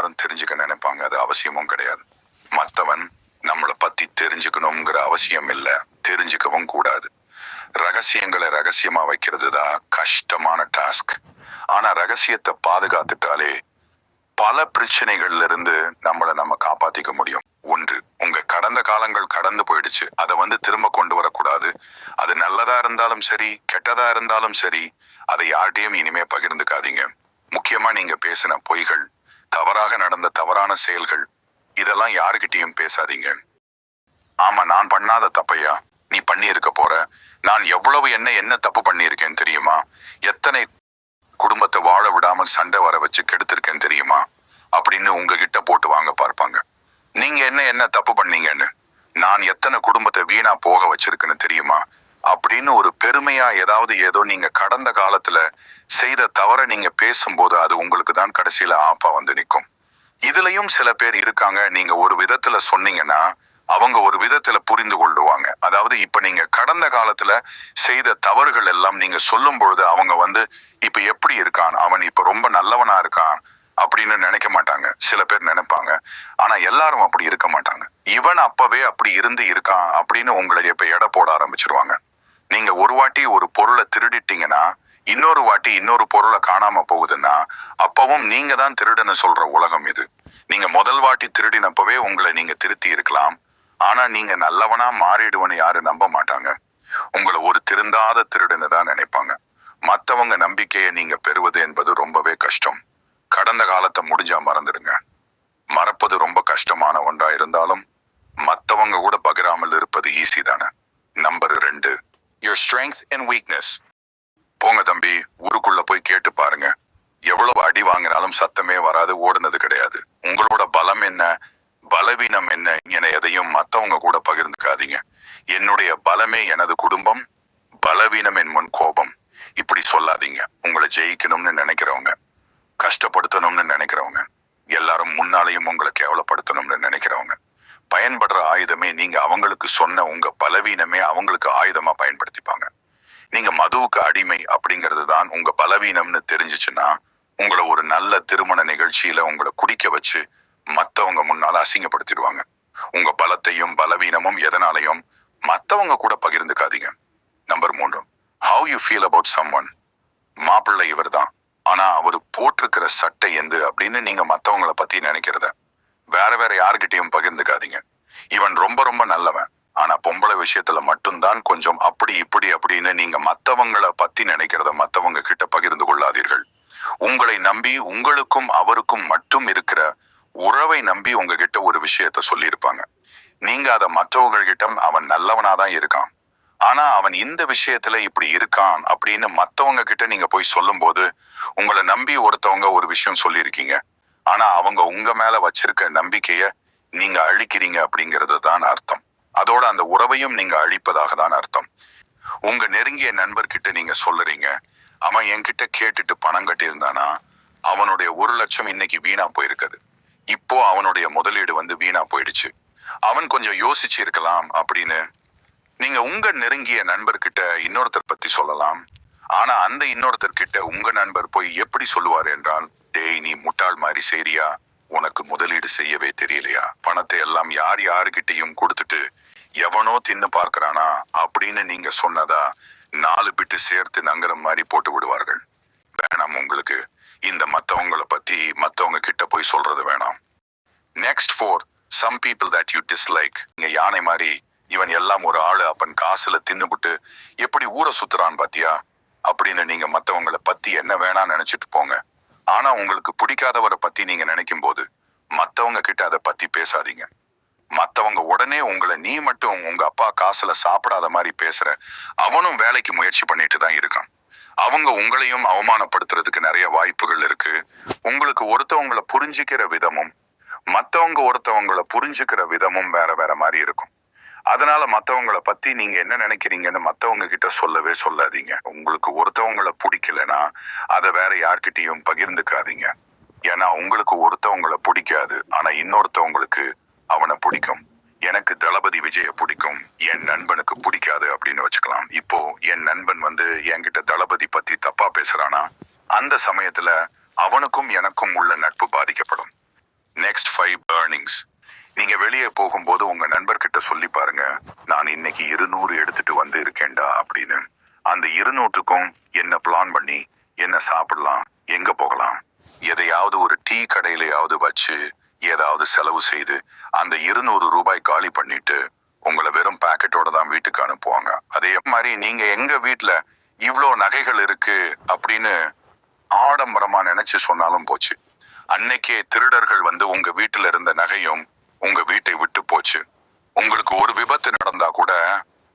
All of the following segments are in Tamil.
எல்லாரும் தெரிஞ்சுக்க நினைப்பாங்க. அது அவசியமும் கிடையாது. மற்றவன் நம்மளை பத்தி தெரிஞ்சுக்கணுங்கிற அவசியம் இல்லை. தெரிஞ்சுக்கவும் கூடாது. ரகசியங்களை ரகசியமா வைக்கிறது தான் கஷ்டமான டாஸ்க் ஆனா ரகசியத்தை பாதுகாத்துட்டாலே பல பிரச்சனைகள்ல இருந்து நம்மளை நம்ம காப்பாத்திக்க முடியும். ஒன்று உங்க கடந்த காலங்கள் கடந்து போயிடுச்சு. அதை வந்து திரும்ப கொண்டு வரக்கூடாது. அது நல்லதா இருந்தாலும் சரி கெட்டதா இருந்தாலும் சரி அதை யார்கிட்டயும் இனிமே பகிர்ந்துக்காதீங்க. முக்கியமா நீங்க பேசின பொய்கள் தவறாக நடந்த தவறான செயல்கள் இதெல்லாம் யாருக்கிட்டையும் பேசாதீங்க. ஆமா நான் பண்ணாத தப்பையா? நீ பண்ணியிருக்க போற. நான் எவ்வளவு என்ன என்ன தப்பு பண்ணியிருக்கேன் தெரியுமா? எத்தனை குடும்பத்தை வாழ விடாமல் சண்டை வர வச்சு கெடுத்திருக்கேன் தெரியுமா? அப்படின்னு உங்ககிட்ட போட்டு வாங்க பார்ப்பாங்க. நீங்க என்ன என்ன தப்பு பண்ணீங்கன்னு? நான் எத்தனை குடும்பத்தை வீணா போக வச்சிருக்கேன்னு தெரியுமா? அப்படின்னு ஒரு பெருமையா ஏதாவது ஏதோ நீங்க கடந்த காலத்துல செய்த தவற நீங்க பேசும்போது அது உங்களுக்கு தான் கடைசியில ஆப்பா வந்து நிற்கும் இதுலயும் சில பேர் இருக்காங்க. நீங்க ஒரு விதத்துல சொன்னீங்கன்னா அவங்க ஒரு விதத்துல புரிந்து கொள்ளுவாங்க. அதாவது இப்ப நீங்க கடந்த காலத்துல செய்த தவறுகள் எல்லாம் நீங்க சொல்லும் பொழுது அவங்க வந்து இப்ப எப்படி இருக்கான்? அவன் இப்ப ரொம்ப நல்லவனா இருக்கான்? அப்படின்னு நினைக்க மாட்டாங்க. சில பேர் நினைப்பாங்க. ஆனா எல்லாரும் அப்படி இருக்க மாட்டாங்க. இவன் அப்பவே அப்படி இருந்து இருக்கான் அப்படின்னு உங்களை இப்ப எடை போட ஆரம்பிச்சிருவாங்க. நீங்க ஒரு வாட்டி ஒரு பொருளை திருடிட்டீங்கன்னா இன்னொரு வாட்டி இன்னொரு பொருளை காணாம போகுதுன்னா அப்பவும் நீங்க தான் திருடன்னு சொல்ற உலகம் இது. நீங்க முதல் வாட்டி திருடினப்பவே உங்களை நீங்க திருத்தி இருக்கலாம். ஆனா நீங்க நல்லவனா மாறிடுவன்னு யாரும் நம்ப மாட்டாங்க. உங்களை ஒரு திருந்தாத திருடுன்னு தான் நினைப்பாங்க. மற்றவங்க நம்பிக்கையை நீங்க பெறுவது என்பது ரொம்பவே கஷ்டம். கடந்த காலத்தை முடிஞ்சா மறந்துடுங்க. மறப்பது ரொம்ப கஷ்டமான ஒன்றா இருந்தாலும் மற்றவங்க கூட பகிராமல் இருப்பது ஈஸி தானே. நம்பர் ரெண்டு. யுவர் ஸ்ட்ரெங்க்ஸ் அண்ட் வீக்னஸ் போங்க தம்பி ஊருக்குள்ள போய் கேட்டு பாருங்க. எவ்வளவு அடி வாங்கினாலும் சத்தமே வராது ஓடுனது கிடையாது. உங்களோட பலம் என்ன பலவீனம் என்ன என எதையும் மற்றவங்க கூட பகிர்ந்துக்காதீங்க. என்னுடைய பலமே எனது குடும்பம் பலவீனம் என் முன் கோபம். இப்படி சொல்லாதீங்க. உங்களை ஜெயிக்கணும்னு நினைக்கிறவங்க கஷ்டப்படுத்தணும்னு நினைக்கிறவங்க எல்லாரும் முன்னாலையும் உங்களை கேவலப்படுத்தணும்னு நினைக்கிறவங்க. பயன்படுற ஆயுதமே நீங்க அவங்களுக்கு சொன்ன உங்க பலவீனமே அவங்களுக்கு ஆயுதமா பயன்படுத்திப்பாங்க. நீங்க மதுவுக்கு அடிமை அப்படிங்கிறது தான் உங்க பலவீனம்னு தெரிஞ்சிச்சுன்னா உங்களை ஒரு நல்ல திருமண நிகழ்ச்சியில உங்களை குடிக்க வச்சு மத்தவங்க முன்னால அசிங்கப்படுத்திடுவாங்க. உங்க பலத்தையும் பலவீனமும் எதனாலையும் மத்தவங்க கூட பகிர்ந்துக்காதீங்க. நம்பர் மூன்று how you feel about someone மாப்பிள்ளை இவர் தான் ஆனா அவர் போட்டிருக்கிற சட்டை எந்து அப்படின்னு நீங்க மத்தவங்களை பத்தி நினைக்கிறத. வேற வேற யார்கிட்டயும் பகிர்ந்துக்காதீங்க. இவன் ரொம்ப ரொம்ப நல்லவன். ஆனா பொம்பளை விஷயத்துல மட்டும்தான் கொஞ்சம் அப்படி இப்படி அப்படின்னு நீங்க மத்தவங்களை பத்தி நினைக்கிறத மத்தவங்க கிட்ட பகிர்ந்து கொள்ளாதீர்கள். உங்களை நம்பி உங்களுக்கும் அவருக்கும் மட்டும் இருக்கிற உறவை நம்பி உங்ககிட்ட ஒரு விஷயத்த சொல்லியிருப்பாங்க. நீங்க அதை மற்றவங்க அவன் அவன் நல்லவனாதான் இருக்கான். ஆனா அவன் இந்த விஷயத்துல இப்படி இருக்கான் அப்படின்னு மத்தவங்க கிட்ட நீங்க போய் சொல்லும்போது உங்களை நம்பி ஒருத்தவங்க ஒரு விஷயம் சொல்லியிருக்கீங்க. ஆனா அவங்க உங்க மேல வச்சிருக்க நம்பிக்கைய நீங்க அழிக்கிறீங்க அப்படிங்கிறது தான் அர்த்தம். அதோட அந்த உறவையும் நீங்க அழிப்பதாக தான் அர்த்தம். உங்க நெருங்கிய நண்பர்கிட்ட நீங்க சொல்லுறீங்க அவன் என்கிட்ட கேட்டுட்டு பணம் கட்டியிருந்தானா அவனுடைய ஒரு லட்சம் இன்னைக்கு வீணா போயிருக்குது. இப்போ அவனுடைய முதலீடு வந்து வீணா போயிடுச்சு. அவன் கொஞ்சம் யோசிச்சு இருக்கலாம் அப்படின்னு நீங்க உங்க நெருங்கிய நண்பர்கிட்ட இன்னொருத்தர் பத்தி சொல்லலாம். ஆனா அந்த இன்னொருத்தர் கிட்ட உங்க நண்பர் போய் எப்படி சொல்லுவார் என்றால் டேய் நீ முட்டாள் மாதிரி செய்றியா? உனக்கு முதலீடு செய்யவே தெரியலையா? பணத்தை எல்லாம் யார் யாருகிட்டயும் கொடுத்துட்டு எவனோ தின்னு பார்க்கறானா? அப்படின்னு நீங்க சொன்னதா நாலு பிட்டு சேர்த்து நங்குற மாதிரி போட்டு விடுவார்கள். வேணாம் உங்களுக்கு. இந்த மத்தவங்களை பத்தி மத்தவங்க கிட்ட போய் சொல்றது வேணாம். Next four some people that you dislike இங்க யானை மாதிரி இவன் எல்லாம் ஒரு ஆளு அப்பன் காசுல தின்னுபுட்டு எப்படி ஊரை சுத்துறான் பாத்தியா? அப்படின்னு நீங்க மத்தவங்கள பத்தி என்ன வேணாம் நினைச்சிட்டு போங்க. ஆனா உங்களுக்கு பிடிக்காதவரை பத்தி நீங்க நினைக்கும் போது மத்தவங்க கிட்ட அதை பத்தி பேசாதீங்க. மத்தவங்க உடனே உங்களை நீ மட்டும் உங்க அப்பா காசுல சாப்பிடாத மாதிரி பேசுற அவனும் வேலைக்கு முயற்சி பண்ணிட்டு தான் இருக்கான். அவங்க உங்களையும் அவமானப்படுத்துறதுக்கு நிறைய வாய்ப்புகள் இருக்கு. உங்களுக்கு ஒருத்தவங்கள புரிஞ்சுக்கிற விதமும் மத்தவங்க ஒருத்தவங்களை புரிஞ்சுக்கிற விதமும் வேற வேற மாதிரி இருக்கும். அதனால மற்றவங்களை பத்தி நீங்க என்ன நினைக்கிறீங்கன்னு மற்றவங்க கிட்ட சொல்லவே சொல்லாதீங்க. உங்களுக்கு ஒருத்தவங்களை பிடிக்கலனா அதை வேற யார்கிட்டையும் பகிர்ந்துக்காதீங்க. ஏன்னா உங்களுக்கு ஒருத்தவங்களை பிடிக்காது ஆனா இன்னொருத்தவங்களுக்கு அவனை பிடிக்கும். எனக்கு தளபதி விஜய பிடிக்கும் என் நண்பனுக்கு பிடிக்காது அப்படின்னு வச்சுக்கலாம். இப்போ என் நண்பன் வந்து என்கிட்ட தளபதி பத்தி தப்பா பேசுறானா அந்த சமயத்துல அவனுக்கும் எனக்கும் உள்ள நட்பு பாதிக்கப்படும். நெக்ஸ்ட் ஃபைவ் ஏர்னிங்ஸ் நீங்க வெளியே போகும்போது உங்க நண்பர்கிட்ட சொல்லி பாருங்க. நான் இன்னைக்கு இருநூறு எடுத்துட்டு வந்து இருக்கேன்டா அப்படின்னு. அந்த இருநூற்றுக்கும் என்ன பிளான் பண்ணி என்ன சாப்பிடலாம் எங்க போகலாம்? எதையாவது ஒரு டீ கடையிலையாவது வச்சு ஏதாவது செலவு செய்து அந்த இருநூறு ரூபாய் காலி பண்ணிட்டு உங்களை வெறும் பாக்கெட்டோட தான் வீட்டுக்கு அனுப்புவாங்க. அதே மாதிரி நீங்க எங்க வீட்டுல இவ்வளோ நகைகள் இருக்கு அப்படின்னு ஆடம்பரமா நினைச்சு சொன்னாலும் போச்சு. அன்னைக்கே திருடர்கள் வந்து உங்க வீட்டில் இருந்த நகையும் உங்க வீட்டை விட்டு போச்சு. உங்களுக்கு ஒரு விபத்து நடந்தா கூட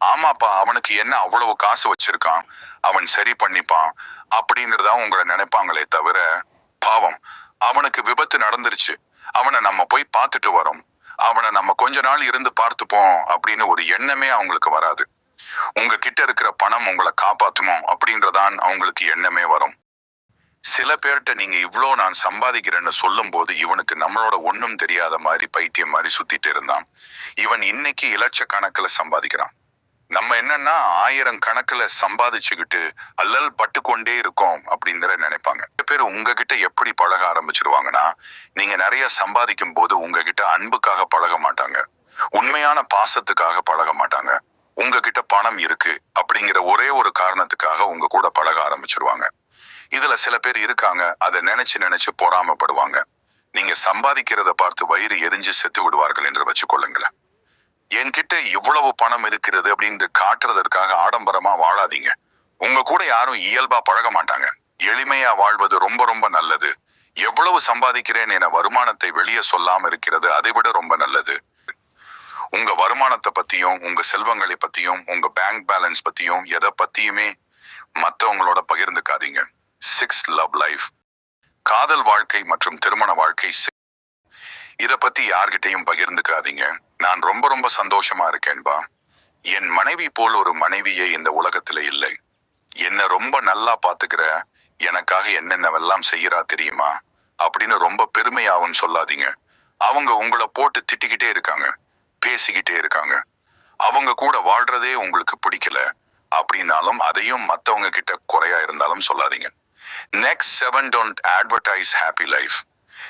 ஆமாப்பா அவனுக்கு என்ன அவ்வளவு காசு வச்சிருக்கான் அவன் சரி பண்ணிப்பான் அப்படிங்கறதா உங்களை நினைப்பாங்களே தவிர பாவம். அவனுக்கு விபத்து நடந்துருச்சு. அவனை நம்ம போய் பார்த்துட்டு வரோம். அவனை நம்ம கொஞ்ச நாள் இருந்து பார்த்துப்போம் அப்படின்னு ஒரு எண்ணமே அவங்களுக்கு வராது. உங்க கிட்ட இருக்கிற பணம் உங்களை காப்பாத்துமோ அப்படின்றதான் அவங்களுக்கு எண்ணமே வரும். சில பேர்கிட்ட நீங்க இவ்வளோ நான் சம்பாதிக்கிறேன்னு சொல்லும் போது இவனுக்கு நம்மளோட ஒன்றும் தெரியாத மாதிரி பைத்தியம் மாதிரி சுத்திட்டு இருந்தான். இவன் இன்னைக்கு இலட்சக்கணக்கில் சம்பாதிக்கிறான். நம்ம என்னன்னா ஆயிரம் கணக்கில் சம்பாதிச்சுக்கிட்டு அல்லல் பட்டு கொண்டே இருக்கோம் அப்படிங்கிற நினைப்பாங்க. பேர் உங்ககிட்ட எப்படி பழக ஆரம்பிச்சிருவாங்கன்னா நீங்க நிறைய சம்பாதிக்கும் போது உங்ககிட்ட அன்புக்காக பழக மாட்டாங்க. உண்மையான பாசத்துக்காக பழக மாட்டாங்க. உங்ககிட்ட பணம் இருக்கு அப்படிங்கிற ஒரே ஒரு காரணத்துக்காக உங்க கூட பழக ஆரம்பிச்சிருவாங்க சில பேர் இருக்காங்க அதை நினைச்சு நினைச்சு பொறாமப்படுவாங்க நீங்க சம்பாதிக்கிறத பார்த்து வயிறு எரிஞ்சு செத்து விடுவார்கள் என்று வச்சுக்கொள்ளுங்களேன். என்கிட்ட இவ்வளவு பணம் இருக்கிறது அப்படின்னு காட்டுறதற்காக ஆடம்பரமா வாழாதீங்க. உங்க கூட யாரும் இயல்பா பழக மாட்டாங்க. எளிமையா வாழ்வது ரொம்ப ரொம்ப நல்லது. எவ்வளவு சம்பாதிக்கிறேன் என வருமானத்தை வெளியே சொல்லாம இருக்கிறது அதை விட ரொம்ப நல்லது. உங்க வருமானத்தை பத்தியும் உங்க செல்வங்களை பத்தியும் உங்க பேங்க் பேலன்ஸ் பத்தியும் எதை பத்தியுமே மற்றவங்களோட பகிர்ந்துக்காதீங்க. சிக்ஸ் லவ் லைஃப் காதல் வாழ்க்கை மற்றும் திருமண வாழ்க்கை இதை பத்தி யார்கிட்டையும் பகிர்ந்துக்காதீங்க. நான் ரொம்ப ரொம்ப சந்தோஷமா இருக்கேன்பா என் மனைவி போல் ஒரு மனைவியே இந்த உலகத்துல இல்லை. என்ன ரொம்ப நல்லா பாத்துக்கிற எனக்காக என்னென்னவெல்லாம் செய்யறா தெரியுமா? அப்படின்னு ரொம்ப பெருமையாகவும் சொல்லாதீங்க. அவங்க உங்களை போட்டு திட்டிக்கிட்டே இருக்காங்க. பேசிக்கிட்டே இருக்காங்க. அவங்க கூட வாழ்றதே உங்களுக்கு பிடிக்கல. அப்படின்னாலும் அதையும் மற்றவங்க கிட்ட குறையா இருந்தாலும் சொல்லாதீங்க. Next seven don't advertise happy life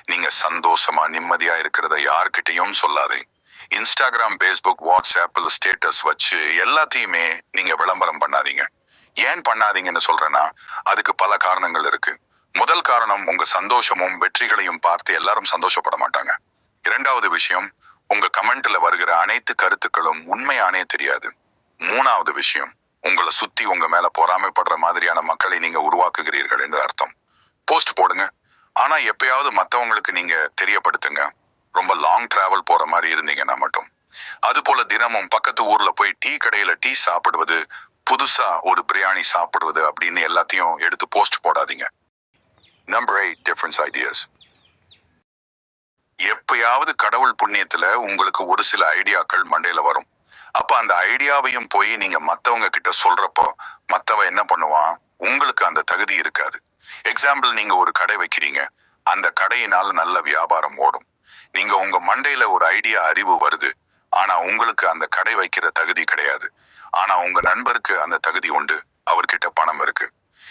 நீங்க சந்தோஷமா நிம்மதியா இருக்கிறத யார்கிட்டயும் சொல்லாதே. இன்ஸ்டாகிராம் ஃபேஸ்புக் வாட்ஸ்அப்பில் ஸ்டேட்டஸ் வச்சு எல்லாத்தையுமே நீங்க விளம்பரம் பண்ணாதீங்க. ஏன் பண்ணாதீங்கன்னு சொல்றேன்னா அதுக்கு பல காரணங்கள் இருக்கு. முதல் காரணம் உங்க சந்தோஷமும் வெற்றிகளையும் பார்த்து எல்லாரும் சந்தோஷப்பட மாட்டாங்க. இரண்டாவது விஷயம் உங்க கமெண்ட்ல வருகிற அனைத்து கருத்துக்களும் உண்மையானே தெரியாது. மூணாவது விஷயம் உங்களை சுத்தி உங்க மேல பொறாமைப்படுற மாதிரியான மக்களை நீங்க உருவாக்குகிறீர்கள் என்று அர்த்தம். போஸ்ட் போடுங்க. ஆனா எப்பயாவது மற்றவங்களுக்கு நீங்க தெரியப்படுத்துங்க. ரொம்ப லாங் டிராவல் போற மாதிரி இருந்தீங்கன்னா மட்டும். அது போல தினமும் பக்கத்து ஊர்ல போய் டீ கடையில டீ சாப்பிடுவது புதுசா ஒரு பிரியாணி சாப்பிடுவது அப்படின்னு எல்லாத்தையும் எடுத்து போஸ்ட் போடாதீங்க. நம்பர் எயிட் டிஃபரன்ஸ் ஐடியாஸ் எப்பயாவது கடவுள் புண்ணியத்துல உங்களுக்கு ஒரு சில ஐடியாக்கள் மண்டையில வரும். அப்ப அந்த ஐடியாவையும் போய் நீங்க மத்தவங்க கிட்ட சொல்றப்போ மத்தவன் என்ன பண்ணுவான்? உங்களுக்கு அந்த தகுதி இருக்காது. எக்ஸாம்பிள் நீங்க ஒரு கடை வைக்கிறீங்க. அந்த கடையினால நல்ல வியாபாரம் ஓடும். நீங்க உங்க மண்டையில ஒரு ஐடியா அறிவு வருது. ஆனா உங்களுக்கு அந்த கடை வைக்கிற தகுதி கிடையாது. ஆனா உங்க நண்பருக்கு அந்த தகுதி உண்டு. அவர்கிட்ட பணம் இருக்கு.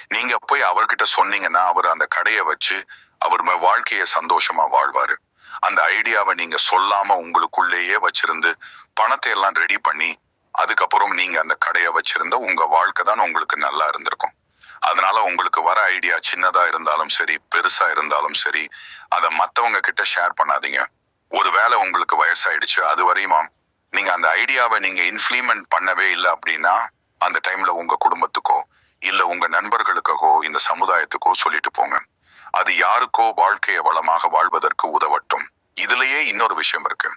நீங்க போய் அவர்கிட்ட சொன்னீங்கன்னா அவர் அந்த கடையை வச்சு அவர் வாழ்க்கையை சந்தோஷமா வாழ்வாரு. அந்த ஐடியாவை நீங்க சொல்லாம உங்களுக்குள்ளேயே வச்சிருந்து பணத்தை எல்லாம் ரெடி பண்ணி அதுக்கப்புறம் நீங்க அந்த கடையை வச்சிருந்த உங்க வாழ்க்கை தான் உங்களுக்கு நல்லா இருந்திருக்கும். அதனால உங்களுக்கு வர ஐடியா சின்னதா இருந்தாலும் சரி பெருசா இருந்தாலும் சரி அதை மற்றவங்க கிட்ட ஷேர் பண்ணாதீங்க. ஒருவேளை உங்களுக்கு வயசாயிடுச்சு அது வரையுமா? நீங்க அந்த ஐடியாவை நீங்க இன்ஃப்ளீமெண்ட் பண்ணவே இல்லை அப்படின்னா அந்த டைம்ல உங்க குடும்பத்துக்கோ இல்ல உங்க நண்பர்களுக்கோ இந்த சமுதாயத்துக்கோ சொல்லிட்டு போங்க. அது யாருக்கோ வாழ்க்கையை வளமாக வாழ்வதற்கு உதவட்டும். இதுலயே இன்னொரு விஷயம் இருக்கு.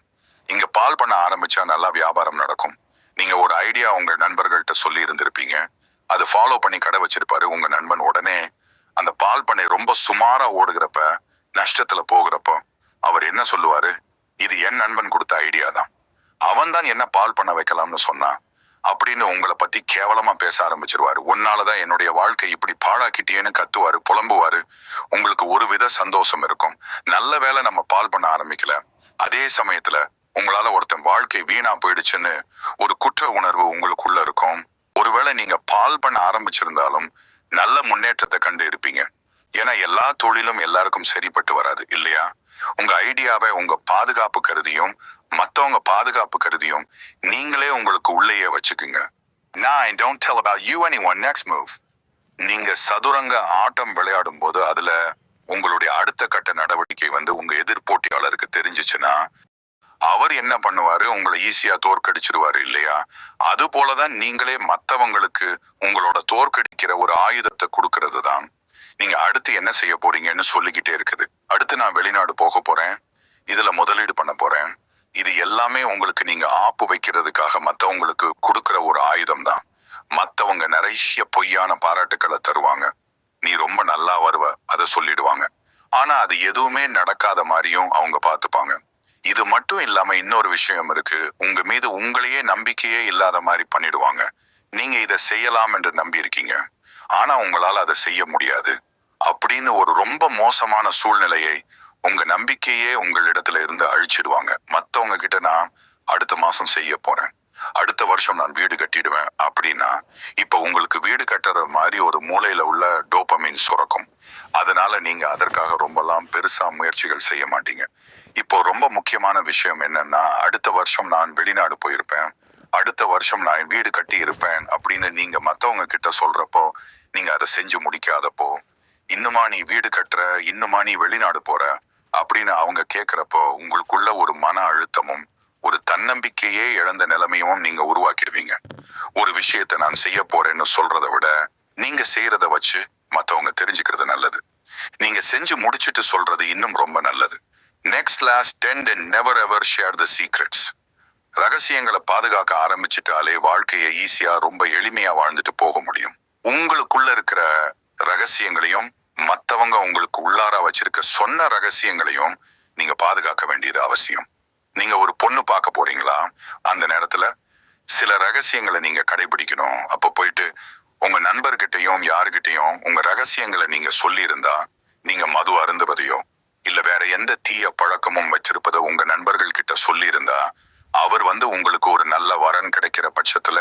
இங்க பால் பண்ண ஆரம்பிச்சா நல்லா வியாபாரம் நடக்கும். நீங்க ஒரு ஐடியா உங்க நண்பர்கள்ட்ட சொல்லி இருந்திருப்பீங்க. அது ஃபாலோ பண்ணி கடை வச்சிருப்பாரு உங்க நண்பன் உடனே. அந்த பால் பண்ணை ரொம்ப சுமாரா ஓடுகிறப்ப நஷ்டத்துல போகிறப்போ அவர் என்ன சொல்லுவாரு? இது என் நண்பன் கொடுத்த ஐடியா தான். அவன் தான் என்ன பால் பண்ண வைக்கலாம்னு சொன்னான் அப்படின்னு உங்களை பத்தி கேவலமா பேச ஆரம்பிச்சிருவாரு. உன்னாலதான் என்னுடைய வாழ்க்கை இப்படி பாழாக்கிட்டேன்னு கத்துவாரு புலம்புவாரு. உங்களுக்கு ஒரு வித சந்தோஷம் இருக்கும். நல்ல வேளை நம்ம பால் பண்ண ஆரம்பிக்கல. அதே சமயத்துல உங்களால ஒருத்தன் வாழ்க்கை வீணா போயிடுச்சுன்னு ஒரு குற்ற உணர்வு உங்களுக்குள்ள இருக்கும். ஒருவேளை நீங்க பால் பண்ண ஆரம்பிச்சிருந்தாலும் நல்ல முன்னேற்றத்தை கண்டு இருப்பீங்க. ஏன்னா எல்லா தொழிலும் எல்லாருக்கும் சரிப்பட்டு வராது இல்லையா? உங்க ஐடியாவை உங்க பாதுகாப்பு கருதியும் மத்தவங்க பாதுகாப்பு கருதியும் நீங்களே உங்களுக்கு உள்ளேயே வச்சுக்குங்க. நான் don't tell you anyone next move நீங்க சதுரங்க ஆட்டம் விளையாடும் போது அதுல உங்களுடைய அடுத்த கட்ட நடவடிக்கை வந்து உங்க எதிர்போட்டியாளருக்கு தெரிஞ்சிச்சுன்னா அவர் என்ன பண்ணுவாரு? உங்களை ஈஸியா தோற்கடிச்சிருவாரு இல்லையா? அது போலதான் நீங்களே மத்தவங்களுக்கு உங்களோட தோற்கடிக்கிற ஒரு ஆயுதத்தை கொடுக்கறது தான் நீங்க அடுத்து என்ன செய்ய போறீங்கன்னு சொல்லிக்கிட்டே இருக்குது. அடுத்து நான் வெளிநாடு போக போறேன். இதுல முதலீடு பண்ண போறேன். இது எல்லாமே உங்களுக்கு நீங்க ஆப்பு வைக்கிறதுக்காக மத்தவங்களுக்கு கொடுக்கிற ஒரு ஆயுதம் தான் மத்தவங்க நிறைய பொய்யான பாராட்டுக்களை தருவாங்க. நீ ரொம்ப நல்லா வருவ அதை சொல்லிடுவாங்க. ஆனா அது எதுவுமே நடக்காத மாதிரியும் அவங்க பார்த்துப்பாங்க. இது மட்டும் இல்லாம இன்னொரு விஷயம் இருக்கு. உங்க மீது உங்களையே நம்பிக்கையே இல்லாத மாதிரி பண்ணிடுவாங்க. நீங்க இதை செய்யலாம் என்று நம்பி இருக்கீங்க ஆனா உங்களால் அதை செய்ய முடியாது. அப்படின்னு ஒரு ரொம்ப மோசமான சூழ்நிலையை உங்க நம்பிக்கையே உங்களிடத்துல இருந்து அழிச்சிடுவாங்க. மத்தவங்க கிட்ட நான் அடுத்த மாசம் செய்ய போறேன். அடுத்த வருஷம் நான் வீடு கட்டிடுவேன் அப்படின்னா இப்ப உங்களுக்கு வீடு கட்டுற மாதிரி ஒரு மூலையில உள்ள டோப்பமின் சுரக்கும். அதனால நீங்க அதற்காக ரொம்பலாம் பெருசா முயற்சிகள் செய்ய மாட்டீங்க. இப்போ ரொம்ப முக்கியமான விஷயம் என்னன்னா அடுத்த வருஷம் நான் வெளிநாடு போயிருப்பேன். அடுத்த வருஷம் நான் வீடு கட்டி இருப்பேன் அப்படின்னு நீங்க மத்தவங்க கிட்ட சொல்றப்போ நீங்க அதை செஞ்சு முடிக்காதப்போ இன்னுமா நீ வீடு கட்டுற இன்னுமா நீ வெளிநாடு போற அப்படின்னு அவங்க கேக்குறப்போ உங்களுக்குள்ள ஒரு மன அழுத்தமும் ஒரு தன்னம்பிக்கையே இழந்த நிலைமையும் நீங்க உருவாக்கிடுவீங்க. ஒரு விஷயத்தை நான் செய்ய போறேன்னு சொல்றதை விட நீங்க செய்யறத வச்சு மத்தவங்க தெரிஞ்சுக்கிறது நல்லது. நீங்க செஞ்சு முடிச்சிட்டு சொல்றது இன்னும் ரொம்ப நல்லது. Next last tenth and never ever share the secrets ரகசியங்களை பாதுகாக்க ஆரம்பிச்சிட்டாலே வாழ்க்கையை ஈஸியா ரொம்ப எளிமையா வாழ்ந்துட்டு போக முடியும். உங்களுக்குள்ள இருக்கிற ரகசியங்களையும் மற்றவங்க உங்களுக்கு உள்ளார வச்சிருக்க சொன்ன ரகசியங்களையும் நீங்க பாதுகாக்க வேண்டியது அவசியம். நீங்க ஒரு பொண்ணு பார்க்க போறீங்களா? அந்த நேரத்துல சில ரகசியங்களை நீங்க கடைபிடிக்கணும். அப்ப போயிட்டு உங்க நண்பர்கிட்டயும் யாருகிட்டையும் உங்க ரகசியங்களை நீங்க சொல்லியிருந்தா நீங்க மது அருந்துவதையோ இல்ல வேற எந்த தீய பழக்கமும் வச்சிருப்பதை உங்க நண்பர்கள் கிட்ட சொல்லியிருந்தா அவர் வந்து உங்களுக்கு ஒரு நல்ல வரன் கிடைக்கிற பட்சத்துல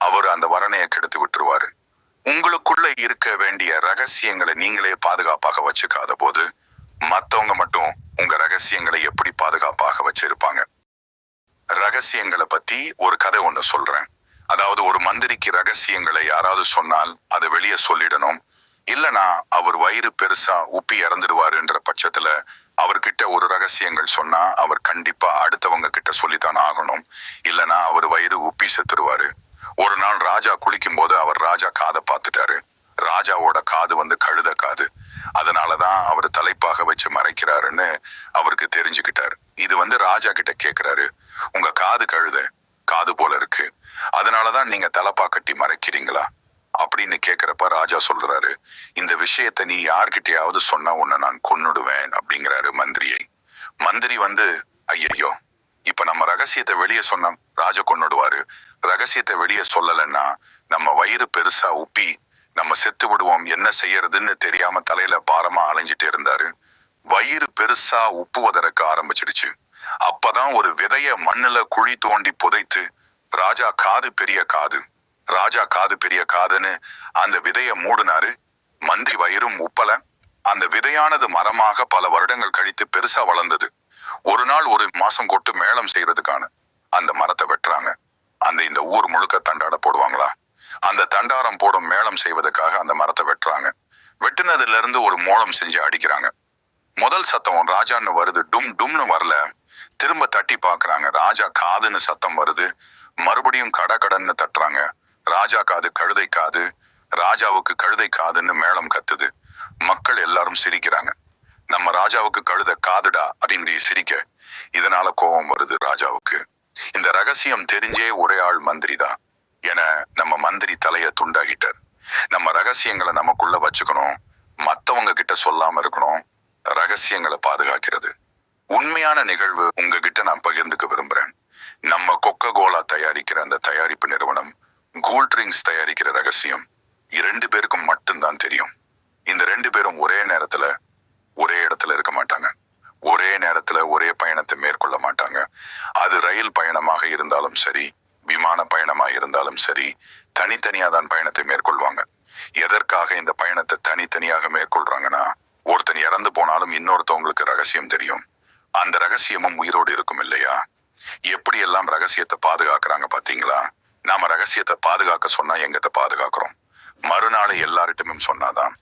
அவர் அந்த வரனையை கெடுத்து விட்டுருவாரு. உங்களுக்குள்ள இருக்க வேண்டிய ரகசியங்களை நீங்களே பாதுகாப்பாக வச்சுக்காத போது மத்தவங்க மட்டும் உங்க ரகசியங்களை எப்படி பாதுகாப்பாக வச்சிருப்பாங்க? ரகசியங்களை பத்தி ஒரு கதை ஒன்று சொல்றேன். அதாவது ஒரு மந்திரிக்கு ரகசியங்களை யாராவது சொன்னால் அதை வெளியே சொல்லிடணும். இல்லனா அவர் வயிறு பெருசா உப்பி இறந்துடுவாருன்ற பட்சத்துல அவர்கிட்ட ஒரு ரகசியங்கள் சொன்னா அவர் கண்டிப்பா அடுத்தவங்க கிட்ட சொல்லித்தான் ஆகணும். இல்லனா அவர் வயிறு உப்பி செத்துருவாரு ஒரு நாள் ராஜா குளிக்கும் போது அவர் ராஜா காதை பார்த்துட்டாரு. ராஜாவோட காது வந்து கழுத காது அதனாலதான் அவர் தலைப்பாக வச்சு மறைக்கிறாருன்னு அவருக்கு தெரிஞ்சுக்கிட்டாரு இது வந்து ராஜா கிட்ட கேக்குறாரு உங்க காது கழுத காது போல இருக்கு அதனாலதான் நீங்க தலப்பா கட்டி மறைக்கிறீங்களா அப்படின்னு கேக்குறப்ப ராஜா சொல்றாரு இந்த விஷயத்தை நீ யார்கிட்டயாவது சொன்னா உன்னை நான் கொன்னுடுவேன் அப்படிங்கிறாரு மந்திரியை மந்திரி வந்து ஐயையோ இப்ப நம்ம ரகசியத்தை வெளியே சொன்னா ராஜ கொன்னுடுவாரு ரகசியத்தை வெளியே சொல்லலைன்னா நம்ம வயிறு பெருசா உப்பி நம்ம செத்து விடுவோம் என்ன செய்யறதுன்னு தெரியாம தலையில பாரமா அலைஞ்சிட்டு இருந்தாரு. வயிறு பெருசா உப்புவதற்கு ஆரம்பிச்சிடுச்சு. அப்பதான் ஒரு விதைய மண்ணுல குழி தோண்டி புதைத்து ராஜா காது பெரிய காது ராஜா காது பெரிய காதுன்னு அந்த விதைய மூடினாரு. மந்திரி வயிறும் உப்பல. அந்த விதையானது மரமாக பல வருடங்கள் கழித்து பெருசா வளர்ந்தது. ஒரு நாள் ஒரு மாசம் கொட்டு மேளம் செய்யறதுக்கான அந்த மரத்தை வெட்டுறாங்க. அந்த இந்த ஊர் முழுக்க தண்டாட போடுவாங்களா? அந்த தண்டாரம் போடும் மேளம் செய்வதற்காக அந்த மரத்தை வெட்டுறாங்க. வெட்டினதுல இருந்து ஒரு மோளம் செஞ்சு அடிக்கிறாங்க. முதல் சத்தம் ராஜான்னு வருது. டும் டும்னு வரல. திரும்ப தட்டி பார்க்குறாங்க. ராஜா காதுன்னு சத்தம் வருது. மறுபடியும் கட கடன்னு தட்டுறாங்க. ராஜா காது கழுதை காது. ராஜாவுக்கு கழுதை காதுன்னு மேளம் கத்துது. மக்கள் எல்லாரும் சிரிக்கிறாங்க. நம்ம ராஜாவுக்கு கழுத காதுடா அப்படின்னு சிரிக்க இதனால கோபம் வருது ராஜாவுக்கு. இந்த ரகசியம் தெரிஞ்சே ஒரே ஆள் மந்திரி தான் என நம்ம மந்திரி தலைய துண்டாகிட்டார். நம்ம ரகசியங்களை நமக்குள்ள வச்சுக்கணும். மத்தவங்க கிட்ட சொல்லாம இருக்கணும். ரகசியங்களை பாதுகாக்கிறது. உண்மையான நிகழ்வு உங்ககிட்ட நான் பகிர்ந்துக்க விரும்புறேன். நம்ம கொக்க கோலா தயாரிக்கிற அந்த தயாரிப்பு நிறுவனம் கூல் ட்ரிங்க்ஸ் தயாரிக்கிற ரகசியம் இரண்டு பேருக்கும் மட்டும்தான் தெரியும். இந்த ரெண்டு பேரும் ஒரே நேரத்துல ஒரே இடத்துல இருக்க மாட்டாங்க ஒரே நேரத்துல ஒரே பயணத்தை மேற்கொள்ள மாட்டாங்க அது ரயில் பயணமாக இருந்தாலும் சரி விமான பயணமாக இருந்தாலும் சரி தனித்தனியாக தான் பயணத்தை மேற்கொள்வாங்க. எதற்காக இந்த பயணத்தை தனித்தனியாக மேற்கொள்றாங்கன்னா ஒருத்தன் இறந்து போனாலும் இன்னொருத்தவங்களுக்கு ரகசியம் தெரியும். அந்த ரகசியமும் உயிரோடு இருக்கும் இல்லையா? எப்படி எல்லாம் ரகசியத்தை பாதுகாக்கிறாங்க பாத்தீங்களா நாம ரகசியத்தை பாதுகாக்க சொன்னா எங்கத்தை பாதுகாக்கிறோம்? மறுநாள் எல்லார்கிட்டமும் சொன்னாதான்